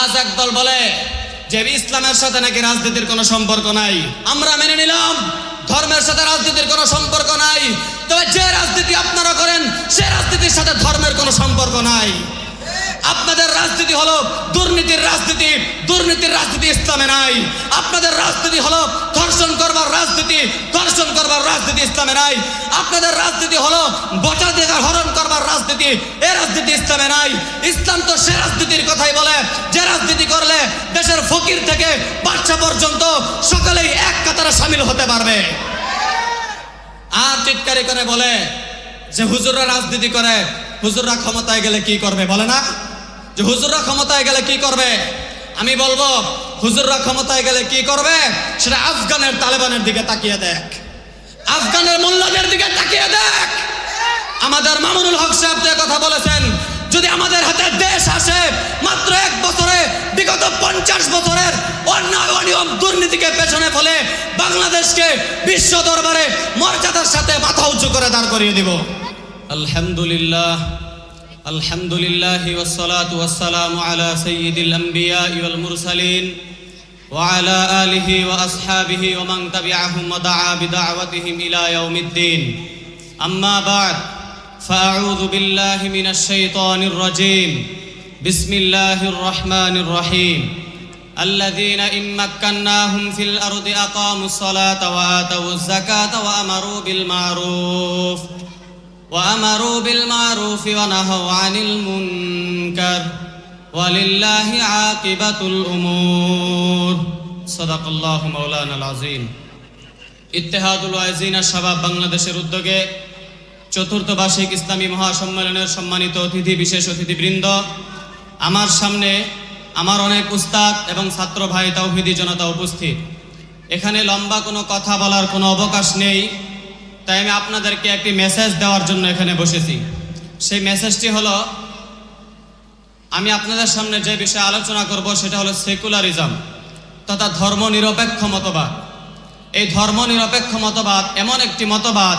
আজ একদল বলে যে ইসলামের সাথে নাকি রাজনীতির কোনো সম্পর্ক নাই। আমরা মেনে নিলাম, ধর্মের সাথে রাজনীতির কোনো সম্পর্ক নাই। তবে যে রাজনীতি আপনারা করেন, সে রাজনীতির সাথে ধর্মের কোনো সম্পর্ক নাই। আপনাদের রাজনীতি হলো দুর্নীতির রাজনীতি দুর্নীতির রাজনীতি ইসলামে নাই। আপনাদের রাজনীতি হলো ধর্ষণ করবার রাজনীতি, ধর্ষণ করবার রাজনীতি ইসলামে নাই। আপনাদের রাজনীতি হলো ভোটাধিকার হরণ করবার রাজনীতি রাজনীতি ইসলামে নাই। ইসলাম তো সে রাজনীতির কথাই বলে। যে রাজনীতি করলে দেশের ফকির থেকে বাচ্চা পর্যন্ত সকলেই এক কাতারে সামিল হতে পারবে। আর চিৎকারি করে বলে যে হুজুররা রাজনীতি করে, হুজুররা ক্ষমতায় গেলে কি করবে বলে না? যে হুজুররা ক্ষমতায় গেলে কি করবে? আমি বলব, হুজুররা ক্ষমতায় গেলে কি করবে? সেটা আফগানের তালেবানের দিকে তাকিয়ে দেখ। আফগানের মোল্লাদের দিকে তাকিয়ে দেখ। আমাদের মামুনুল হক সাহেব যে কথা বলেছেন যদি আমাদের হাতে দেশ আসে মাত্র এক বছরে বিগত পঞ্চাশ বছরের অন্যায় অনিয়ম দুর্নীতিকে পেছনে ফেলে বাংলাদেশকে বিশ্ব দরবারে মর্যাদার সাথে মাথা উঁচু করে দাঁড় করিয়ে দিব আলহামদুলিল্লাহ আলহামদুলিল্লাহ ওয়াসসালাতু ওয়াসসালামু আলা সাইয়্যিদিল আম্বিয়া ওয়াল মুরসালিন وعلى آله وأصحابه ومن تبعهم ودعا بدعوتهم إلى يوم الدين أما بعد فأعوذ بالله من الشيطان الرجيم بسم الله الرحمن الرحيم الذين إن مكناهم في الأرض أقاموا الصلاة وآتوا الزكاة وأمروا بالمعروف وأمروا بالمعروف ونهوا عن المنكر ولله عاقبة الأمور صدق الله مولانا العظيم ইত্তেহাদুল ওয়াইজিনা শাবাব বাংলাদেশের উদ্যোগে চতুর্থ বার্ষিক ইসলামী মহাসম্মেলনের সম্মানিত অতিথি, বিশেষ অতিথিবৃন্দ, আমার সামনে আমার অনেক উস্তাদ এবং ছাত্র ভাই তাওহিদি জনতা উপস্থিত। এখানে লম্বা কোনো কথা বলার কোনো অবকাশ নেই, তাই আমি আপনাদেরকে একটি মেসেজ দেওয়ার জন্য এখানে বসেছি। সেই মেসেজটি হলো, আমি আপনাদের সামনে যে বিষয়ে আলোচনা করব সেটা হলো সেকুলারিজম তথা ধর্ম নিরপেক্ষ মতবাদ। এই ধর্ম নিরপেক্ষ মতবাদ এমন একটি মতবাদ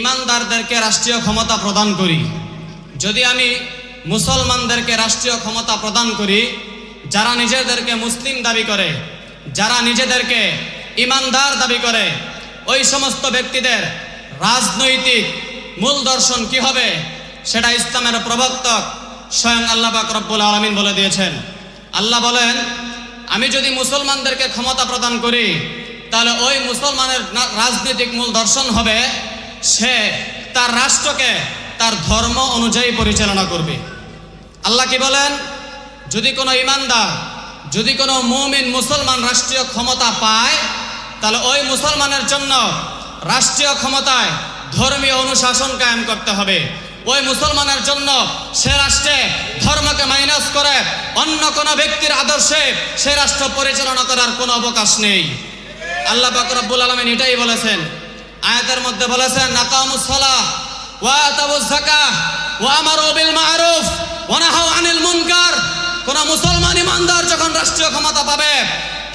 ইমানদারদেরকে রাষ্ট্রীয় ক্ষমতা প্রদান করি। যদি আমি মুসলমানদেরকে রাষ্ট্রীয় ক্ষমতা প্রদান করি, যারা নিজেদেরকে মুসলিম দাবি করে, যারা নিজেদেরকে ইমানদার দাবি করে, ওই সমস্ত ব্যক্তিদের রাজনৈতিক মূল দর্শন কি হবে, সেটা ইসলামের প্রবক্তক স্বয়ং আল্লাহ পাক রব্বুল আলমিন বলে দিয়েছেন। আল্লাহ বলেন, আমি যদি মুসলমানদেরকে ক্ষমতা প্রদান করি, তাহলে ওই মুসলমানের রাজনৈতিক মূল দর্শন হবে সে তার রাষ্ট্রকে, তার ধর্ম অনুযায়ী পরিচালনা করবে। আল্লাহ কি বলেন? যদি কোনো ইমানদার, যদি কোনো মুমিন মুসলমান রাষ্ট্রীয় ক্ষমতা পায়, তাহলে ওই মুসলমানের জন্য রাষ্ট্রীয় ক্ষমতায় ধর্মীয় অনুশাসন কায়েম করতে হবে। ওই মুসলমানের জন্য সে রাষ্ট্রে ধর্মকে মাইনাস করে অন্য কোনো ব্যক্তির আদর্শে সে রাষ্ট্র পরিচালনা করার কোনো অবকাশ নেই। আল্লাহ পাক রব্বুল আলামিন এটাই বলেছেন। আয়াতের মধ্যে বলেছেন নাকামুস সালাহ ওয়া আতাবুজ যাকাহ ওয়া আমারু বিল মা'রুফ ওয়া নাহাউ আনিল মুনকার। কোন মুসলমান ইমানদার যখন রাষ্ট্রীয় ক্ষমতা পাবে,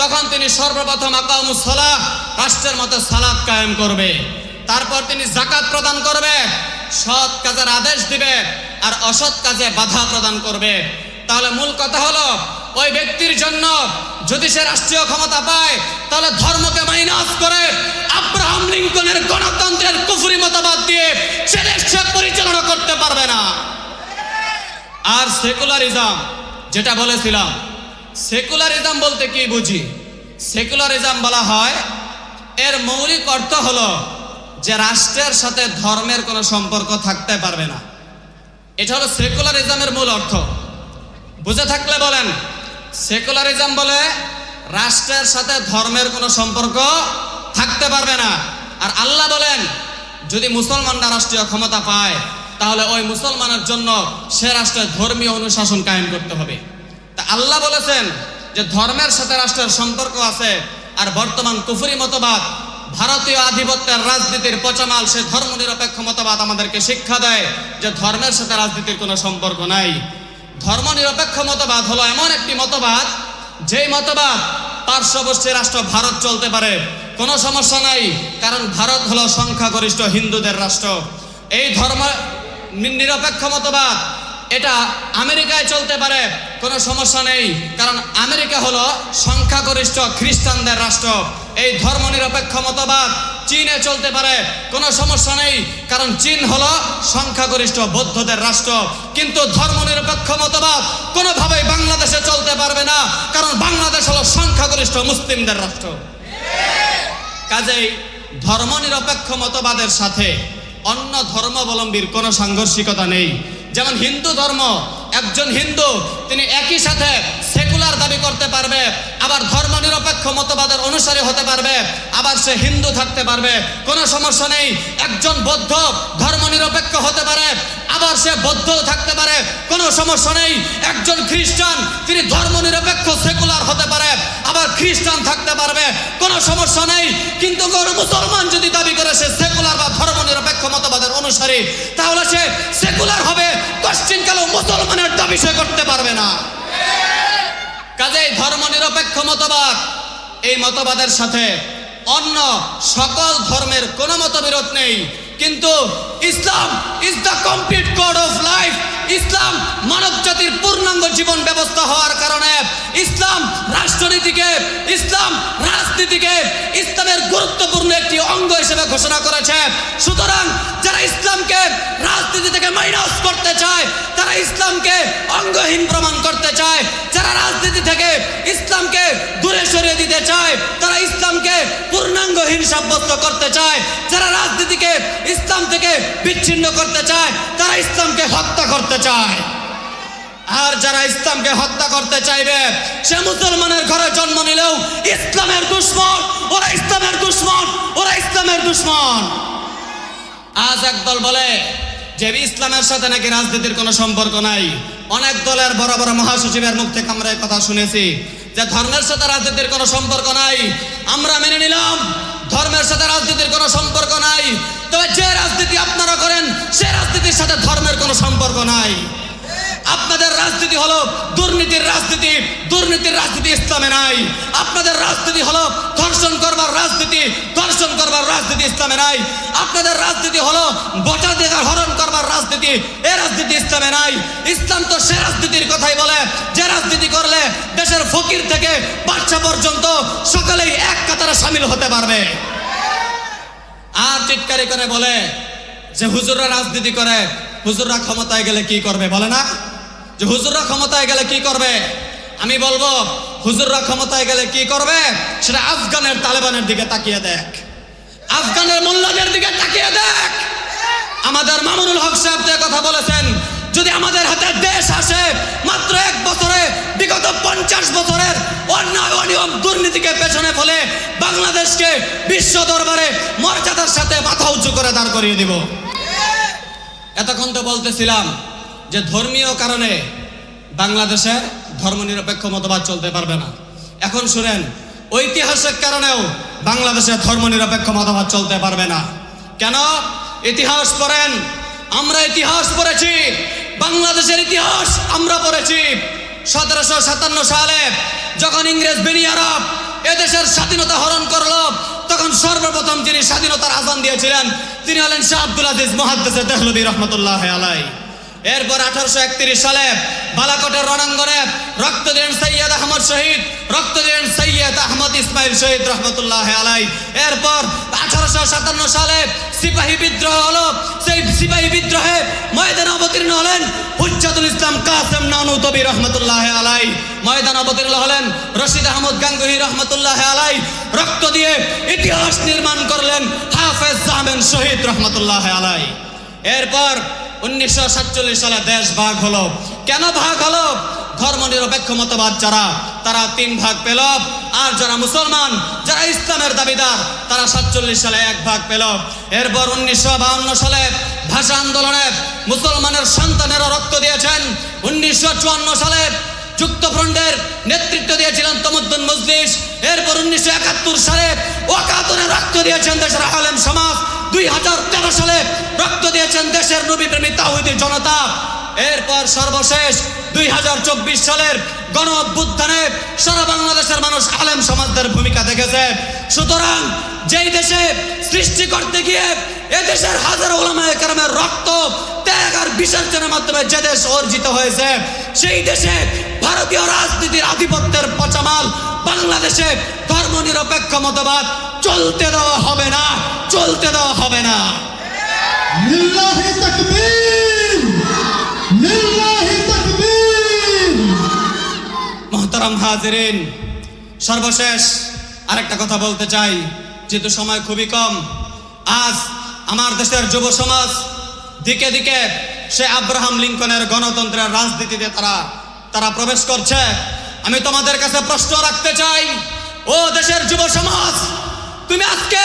তখন তিনি সর্বপ্রথম আকামুস সালাহ, রাষ্ট্রের মতো সালাত কায়েম করবে। তারপর তিনি জাকাত প্রদান করবে, সৎ কাজের আদেশ দিবে আর অসৎ কাজে বাধা প্রদান করবে। তাহলে মূল কথা হলো ওই ব্যক্তির জন্য যদি সে রাষ্ট্রীয় ক্ষমতা পায়, তাহলে ধর্মকে মাইনাস করে আব্রাহাম লিঙ্কনের গণতন্ত্রের কুফরি মতবাদ দিয়ে সে পরিচালনা করতে পারবে না। আর সেকুলারিজম, যেটা বলেছিলাম, সেকুলারিজম বলতে কি বুঝি? সেকুলারিজম বলা হয়, এর মৌলিক অর্থ হলো যে রাষ্ট্রের সাথে ধর্মের কোনো সম্পর্ক থাকতে পারবে না। এটা হলো সেকুলারিজমের মূল অর্থ। বুঝে থাকলে বলেন সেকুলারিজম বলে রাষ্ট্রের সাথে ধর্মের কোনো সম্পর্ক থাকতে পারবে না। আর আল্লাহ বলেন, যদি মুসলমানরা রাষ্ট্রীয় ক্ষমতা পায়, তাহলে ওই মুসলমানের জন্য সে রাষ্ট্রে ধর্মীয় অনুশাসন কায়েম করতে হবে। তা আল্লাহ বলেছেন যে ধর্মের সাথে রাষ্ট্রের সম্পর্ক আছে, আর বর্তমান কুফুরি মতবাদ, ভারতীয় আধিপত্যের রাজনীতির পচামাল, সে ধর্ম নিরপেক্ষ মতবাদ আমাদেরকে শিক্ষা দেয় যে ধর্মের সাথে রাজনীতির কোনো সম্পর্ক নাই। ধর্ম নিরপেক্ষ মতবাদ হলো এমন একটি মতবাদ, যেই মতবাদ পার্শ্ববর্তী রাষ্ট্র ভারত চলতে পারে। কোনো সমস্যা নাই, কারণ ভারত হলো সংখ্যাগরিষ্ঠ হিন্দুদের রাষ্ট্র। এই ধর্ম নিরপেক্ষ মতবাদ, এটা আমেরিকায় চলতে পারে, কোনো সমস্যা নেই, কারণ আমেরিকা হলো সংখ্যাগরিষ্ঠ খ্রিস্টানদের রাষ্ট্র। এই ধর্ম নিরপেক্ষ মতবাদ চীনে চলতে পারে। কোনো সমস্যা নেই, কারণ চীন হলো সংখ্যাগরিষ্ঠ বৌদ্ধদের রাষ্ট্র। কিন্তু ধর্ম নিরপেক্ষ মতবাদ কোনোভাবেই বাংলাদেশে চলতে পারবে না, কারণ বাংলাদেশ হলো সংখ্যাগরিষ্ঠ মুসলিমদের রাষ্ট্র। কাজেই ধর্ম নিরপেক্ষ মতবাদের সাথে অন্য ধর্মাবলম্বীর কোনো সাংঘর্ষিকতা নেই। যেমন হিন্দু ধর্ম, একজন হিন্দু, তিনি একই সাথে সেকুলার দাবি করতে পারবে, আবার ধর্ম নিরপেক্ষ মতবাদের অনুসারী হতে পারবে, আবার সে হিন্দু থাকতে পারবে। কোনো সমস্যা নেই, একজন বৌদ্ধ ধর্ম নিরপেক্ষ হতে পারে, আবার সে বৌদ্ধ থাকতে পারে, কোনো সমস্যা নেই। একজন খ্রিস্টান, তিনি ধর্ম নিরপেক্ষ সেকুলার হতে পারে, আবার খ্রিস্টান থাকতে পারবে, কোনো সমস্যা নেই। কিন্তু কোনো মুসলমান যদি দাবি করে সে সেকুলার বা ধর্ম নিরপেক্ষ মতবাদের অনুসারী, তাহলে সে সেকুলার হবে। পশ্চিমকালেও মুসলমানের দাবি সে করতে পারবে না? কাজেই ধর্ম নিরপেক্ষ মতবাদ। এই মতবাদের সাথে অন্য সকল ধর্মের কোনো মতবিরোধ নেই। কিন্তু Islam is the complete code of life ইসলাম মানব জাতির পূর্ণাঙ্গ জীবন ব্যবস্থা হওয়ার রাষ্ট্রনীতিকে ইসলাম রাজনীতিকে ইসলামের গুরুত্বপূর্ণ একটি অঙ্গ হিসেবে ঘোষণা করেছে। সুতরাং যারা ইসলামকে রাজনীতি থেকে মাইনাস করতে চায়, তারা ইসলামকে অঙ্গহীন প্রমাণ করতে চায়। যারা রাজনীতি থেকে ইসলামকে দূরে সরিয়ে দিতে চায়, তারা ইসলামকে পূর্ণাঙ্গহীন সাব্যস্ত করতে চায়। যারা রাজনীতিকে ইসলাম থেকে বিচ্ছিন্ন করতে চায়, তারা ইসলামকে হত্যা করতে চায়। আর যারা ইসলামকে হত্যা করতে চাইবে, সে মুসলমানের ঘরে জন্ম নিলেও ইসলামের দুশ্মন, ওরা ইসলামের দুশ্মন, ওরা ইসলামের দুশ্মন। আজ একদল বলে যে ইসলামের সাথে নাকি রাজনীতির কোনো সম্পর্ক নাই। অনেক দলের বড় বড় মহাসচিবের মুখ থেকে আমরা এই কথা শুনেছি যে ধর্মের সাথে রাজনীতির কোনো সম্পর্ক নাই। আমরা মেনে নিলাম, ধর্মের সাথে রাজনীতির কোনো সম্পর্ক নাই। তবে যে রাজনীতি আপনারা করেন, সে রাজনীতির সাথে ধর্মের কোনো সম্পর্ক নাই। আপনাদের রাজনীতি হলো দুর্নীতির রাজনীতি দুর্নীতির রাজনীতি ইসলামে নাই। আপনাদের রাজনীতি হলো ধর্ষণ করবার রাজনীতি, ধর্ষণ করবার রাজনীতি ইসলামে নাই। আপনাদের রাজনীতি হলো ভোটাধিকার হরণ করবার রাজনীতি, এ রাজনীতি ইসলামে নাই। ইসলাম তো সে রাজনীতির কথাই বলে, যে রাজনীতি করলে দেশের ফকির থেকে বাচ্চা পর্যন্ত সকলেই এক কাতারে সামিল হতে পারবে। আর চিৎকারি করে বলে যে হুজুররা রাজনীতি করে, হুজুররা ক্ষমতায় গেলে কি করবে বলে না? যে হুজুররা ক্ষমতায় গেলে কি করবে? আমি বলব, হুজুররা ক্ষমতায় গেলে কি করবে? সেটা আফগানের তালেবানের দিকে তাকিয়ে দেখ। আফগানের মোল্লাদের দিকে তাকিয়ে দেখ। আমাদের মামুনুল হক সাহেব যে কথা বলেছেন, যদি আমাদের হাতে দেশ আসে, মাত্র এক বছরে, বিগত পঞ্চাশ বছরের অন্যায়, অনিয়ম, দুর্নীতিকে পেছনে ফেলে বাংলাদেশকে বিশ্ব দরবারে মর্যাদার সাথে মাথা উঁচু করে দাঁড় করিয়ে দিব। এতক্ষণ তো বলতেছিলাম যে ধর্মীয় কারণে বাংলাদেশে ধর্মনিরপেক্ষ মতবাদ চলতে পারবে না। এখন শুনেন, ঐতিহাসিক কারণেও বাংলাদেশে ধর্মনিরপেক্ষ মতবাদ চলতে পারবে না। কেন? ইতিহাস পড়েন, আমরা ইতিহাস পড়েছি, বাংলাদেশের ইতিহাস আমরা পড়েছি। সতেরোশো সাতান্ন সালে যখন ইংরেজ বেনি আরব এদেশের স্বাধীনতা হরণ করল, তখন সর্বপ্রথম যিনি স্বাধীনতার আজান দিয়েছিলেন, তিনি হলেন শাহ আব্দুল আজিজ মহাদ্দেসে দেহলবী রহমতুল্লাহ আলাই এরপর আঠারোশো একত্রিশ সালে বালাকোটের রণাঙ্গনে রক্ত দিলেন সৈয়দ আহমদ শহীদ, রক্ত দিলেন সৈয়দ আহমদ ইসমাইল শহীদ রহমতুল্লাহ আলাই এরপর আঠারোশো সাতান্ন সালে সিপাহী বিদ্রোহ হলো, সেই সিপাহী বিদ্রোহে ময়দানে অবতীর্ণ হলেন হুজ্জাতুল ইসলাম কাসেম নানুতবি রহমতুল্লাহ আলাই ময়দান অবতীর্ণ হলেন রশিদ আহমদ গাঙ্গুহি রহমতুল্লাহ আলাই রক্ত দিয়ে ইতিহাস নির্মাণ করলেন হাফেজ জামেন শহীদ রহমতুল্লাহ আলাই এরপর উনিশশো সাতচল্লিশ সালে দেশ ভাগ হলো। কেন ভাগ হলো? ধর্ম নিরপেক্ষ মতবাদ যারা, তারা তিন ভাগ পেল। আর যারা মুসলমান, যারা ইসলামের দাবিদার, তারা সাতচল্লিশ সালে এক ভাগ পেল। এরপর উনিশশো সালে ভাষা আন্দোলনে মুসলমানের সন্তানেরও রক্ত দিয়েছেন। উনিশশো চুয়ান্ন সালে যুক্তফ্রন্টের নেতৃত্ব দিয়েছিলেন তমদ্দুন মজলিস। এরপর উনিশশো একাত্তর সালে ওয়াকাতনে রক্ত দিয়েছেন দেশের আলেম সমাজ। দুই হাজার তেরো সালে রক্ত দিয়েছেন দেশের নবী প্রেমী তাহিদি জনতা। এরপর সর্বশেষ দুই হাজার চব্বিশ সালের গণ অভ্যুত্থানে সারা বাংলাদেশের মানুষ আলেম সমাজদের ভূমিকা দেখেছে। সুতরাং যেই দেশে সৃষ্টি করতে গিয়ে এদেশের হাজার ওলামায় কারামের রক্ত ত্যাগ আর বিসর্জনের মাধ্যমে যে দেশ অর্জিত হয়েছে সেই দেশে ভারতীয় রাজনীতির আধিপত্যের পচামাল বাংলাদেশে ধর্ম নিরপেক্ষ মতবাদ চলতে দেওয়া হবে না চলতে দেওয়া হবে না। মহতারাম হাজিরিন সর্বশেষ আরেকটা কথা বলতে চাই যেহেতু সময় খুবই কম আজ আমার দেশের যুব সমাজ, দিকে দিকে সে আব্রাহাম লিঙ্কনের গণতন্ত্রের রাজনীতিতে তারা তারা প্রবেশ করছে। আমি তোমাদের কাছে প্রশ্ন রাখতে চাই, ও দেশের যুব সমাজ, তুমি আজকে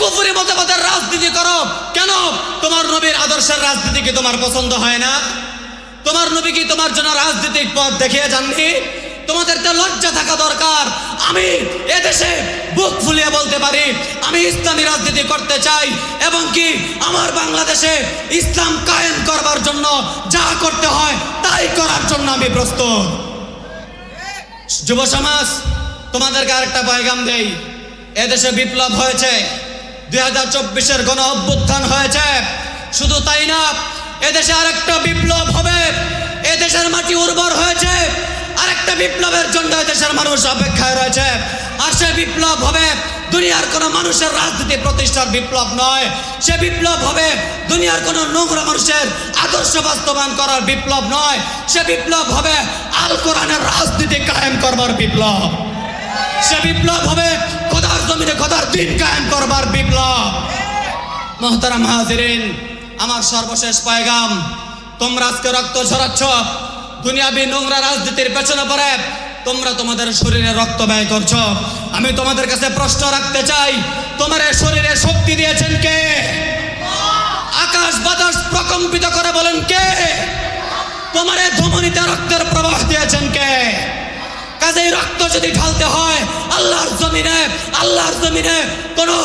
কুফুরি মতবাদের রাজনীতি করো কেন? তোমার নবীর আদর্শের রাজনীতি কি তোমার পছন্দ হয় না? তোমার নবী কি তোমার জন্য রাজনীতিক পথ দেখিয়ে যাননি? তোমাদের তো লজ্জা থাকা দরকার। আমি এদেশে বুক ফুলিয়ে বলতে পারি, আমি ইসলামী রাজনীতি করতে চাই এবং কি আমার বাংলাদেশে ইসলাম কায়েম করবার জন্য যা করতে হয় তাই করার জন্য আমি প্রস্তুত। যুব সমাজ, তোমাদেরকে আরেকটা পয়গাম দেই। এদেশে বিপ্লব হয়েছে, দুই হাজার চব্বিশের গণ অভ্যুত্থান হয়েছে। শুধু তাই না, এদেশে আরেকটা বিপ্লব হবে, এদেশের মাটি উর্বর হয়েছে আরেকটা বিপ্লবের জন্য দেশের মানুষ অপেক্ষায় রয়েছে। আর সে বিপ্লব হবে দুনিয়ার কোনো মানুষের রাজনীতি প্রতিষ্ঠার বিপ্লব নয়। সে বিপ্লব হবে দুনিয়ার কোনো নোংরা মানুষের আদর্শ বাস্তবায়ন করার বিপ্লব নয়। সে বিপ্লব হবে আল কোরআনের রাজনীতি কায়েম করবার বিপ্লব। সে বিপ্লব হবে খোদার জমিনে খোদার দিন কায়েম করবার বিপ্লব। মহতারাম হাজিরিন, আমার সর্বশেষ পায়গাম, তোমরা আজকে রক্ত ঝরাচ্ছ। দুনিয়াবি নোংরা রাজনীতির পেছনে পড়ে, তোমরা তোমাদের শরীরে রক্ত ব্যয় করছ। আমি তোমাদের কাছে প্রশ্ন রাখতে চাই, তোমার শরীরে শক্তি দিয়েছেন কে? আকাশ বাতাস প্রকম্পিত করে বলেন কে? তোমার ধমনীতে রক্তের প্রবাহ দিয়েছেন কে? কাজেই রক্ত যদি ঢালতে হয়, আল্লাহর জমিনে আল্লাহর জমিনে কোনো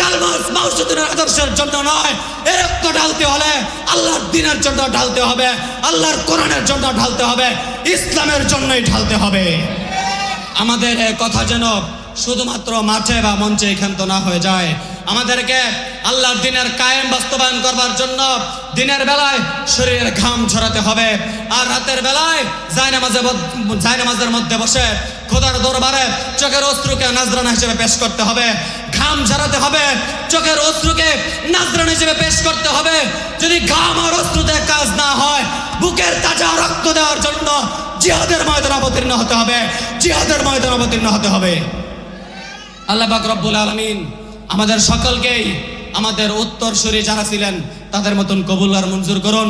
কালমাস মাউসুদ্দিনের আদর্শের জন্য নয়। এই রক্ত ঢালতে হলে আল্লাহর দিনের জন্য ঢালতে হবে, আল্লাহর কোরআনের জন্য ঢালতে হবে, ইসলামের জন্যই ঢালতে হবে। আমাদের কথা যেন শুধুমাত্র মাঠে বা মঞ্চে ক্ষান্ত না হয়ে যায়। আমাদেরকে আল্লাহর দিনের কায়েম বাস্তবায়ন করবার জন্য দিনের বেলায় শরীরের ঘাম ছড়াতে হবে, আর রাতের বেলায় জায়নামাজে জায়নামাজের মধ্যে বসে খোদার দরবারে চোখের অস্ত্রকে নাজরানা হিসেবে পেশ করতে হবে। ঘাম ঝরাতে হবে, চোখের অস্ত্রকে নাজরানা হিসেবে পেশ করতে হবে। যদি ঘাম আর অস্ত্রতে কাজ না হয়, বুকের তাজা রক্ত দেওয়ার জন্য জিহাদের ময়দান অবতীর্ণ হতে হবে, জিহাদের ময়দান অবতীর্ণ হতে হবে। আল্লাহ পাক রব্বুল আলমিন আমাদের সকলকেই, আমাদের উত্তরসূরি যারা ছিলেন, তাদের মতন কবুল আর মঞ্জুর করুন।